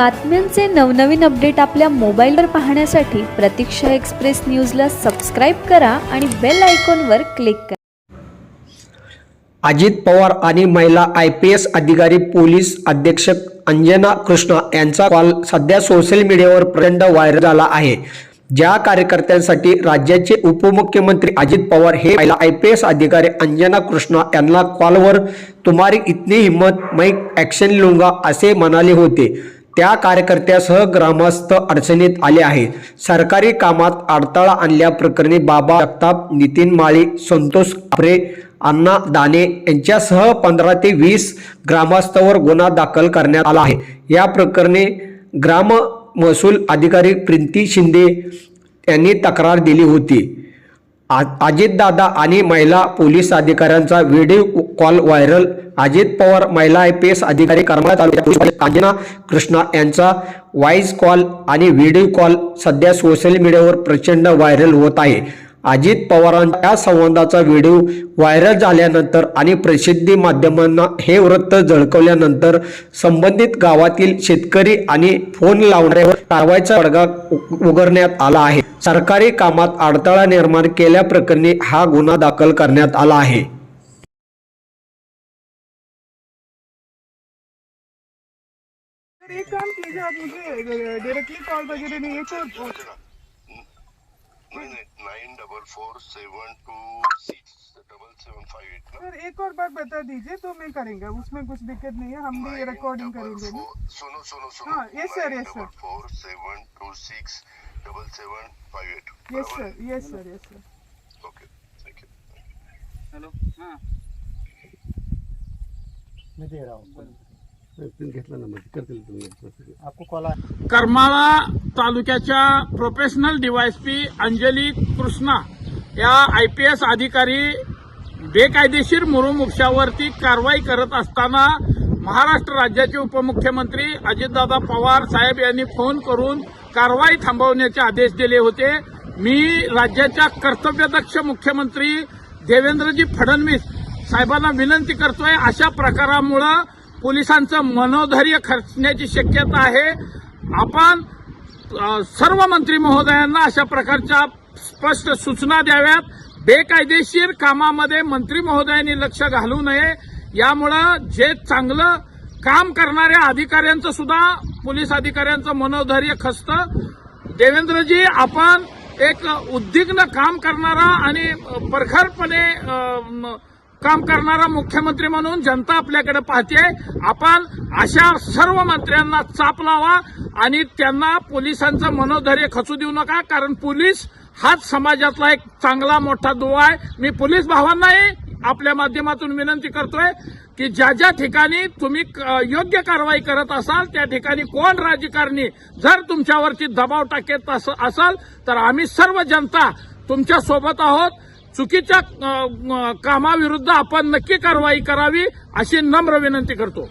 बातम्यांचे नवनवीन अपडेट आपल्या मोबाईलवर पाहण्यासाठी प्रतीक्षा एक्सप्रेस न्यूजला सबस्क्राईब करा आणि बेल आयकॉनवर क्लिक करा. अजित पवार आणि महिला आय पी एस अधिकारी पोलीस अधीक्षक अंजना कृष्णा यांचा कॉल सध्या सोशल मीडियावर प्रचंड व्हायरल झाला आहे. ज्या कार्यकर्त्यांसाठी राज्याचे उपमुख्यमंत्री अजित पवार हे महिला आय पी एस अधिकारी अंजना कृष्णा यांना कॉलवर तुम्हारी इतनी हिम्मत मैं ॲक्शन लूंगा असे म्हणाले होते. त्या कार्यकर्त्यासह ग्रामस्थ अडचणीत आले आहेत. सरकारी कामात अडथळा आणल्याप्रकरणी बाबा जगताप नितीन माळी संतोष आपरे अण्णा दाने यांच्यासह पंधरा ते वीस ग्रामस्थावर गुन्हा दाखल करण्यात आला आहे. या प्रकरणी ग्राम महसूल अधिकारी प्रिंती शिंदे यांनी तक्रार दिली होती. अजितदादा आणि महिला पोलीस अधिकाऱ्यांचा video call viral. Ajit Pawar महिला आय पी एस अधिकारी करमाळा तालुक्यात कांजना कृष्णा यांचा व्हॉइस कॉल आणि व्हिडिओ कॉल सध्या सोशल मीडियावर प्रचंड व्हायरल होत आहे. अजित पवारांच्या संवादाचा व्हिडिओ व्हायरल झाल्यानंतर आणि प्रसिद्धी माध्यमांना हे वृत्त झळकवल्यानंतर संबंधित गावातील शेतकरी आणि फोन लावणाऱ्यावर कारवाईचा बडगा उ- आला आहे. सरकारी कामात अडथळा निर्माण केल्याप्रकरणी हा गुन्हा दाखल करण्यात आला आहे. एक काम कीजिए आप मुझे डायरेक्टली कॉल वगैरह नहीं है तो सर एक और बात बता दीजिए तो मैं करेंगे उसमें कुछ दिक्कत नहीं है हम भी रिकॉर्डिंग करेंगे सुनो सुनो सुनो। हाँ, yes, sir, yes, sir. Four seven two six double seven five eight yes sir yes sir yes sir okay thank you hello हाँ। आपको कॉल करमाळा तालुक्याच्या प्रोफेशनल डीवायसपी अंजली कृष्णा या आय पी एस अधिकारी बेकायदेशीर मुरुम उपशावरती कारवाई करत असताना महाराष्ट्र राज्याचे उपमुख्यमंत्री अजितदादा पवार साहेब यांनी फोन करून कारवाई थांबवण्याचे आदेश दिले होते. मी राज्याच्या कर्तव्यदक्ष मुख्यमंत्री देवेंद्रजी फडणवीस साहेबांना विनंती करतोय अशा प्रकारामुळं पोलिसांचं मनोधैर्य खचण्याची शक्यता आहे. आपण सर्व मंत्री महोदयांना अशा प्रकारच्या स्पष्ट सूचना द्याव्यात. बेकायदेशीर कामामध्ये मंत्री महोदयांनी लक्ष घालू नये. यामुळं जे चांगलं काम करणाऱ्या अधिकाऱ्यांचं सुद्धा पोलीस अधिकाऱ्यांचं मनोधैर्य खचतं. देवेंद्रजी आपण एक उद्विग्न काम करणारा आणि प्रखरपणे काम करणारा मुख्यमंत्री म्हणून जनता आपल्याकडे पाहते आपण अशा सर्व मंत्र्यांना चाप लावा आणि त्यांना पोलिसांचं मनोधैर्य खचू देऊ नका कारण पोलीस हाच समाजातला एक चांगला मोठा दुवा आहे. मी पोलीस भावांनाही आपल्या माध्यमातून विनंती करतोय की ज्या ज्या ठिकाणी तुम्ही क- योग्य कारवाई करत असाल त्या ठिकाणी कोण राजकारणी जर तुमच्यावरती दबाव टाकत असाल तर आम्ही सर्व जनता तुमच्यासोबत आहोत. चुकीच्या कामाविरुद्ध आपण नक्की कारवाई करावी अशी नम्र विनंती करतो.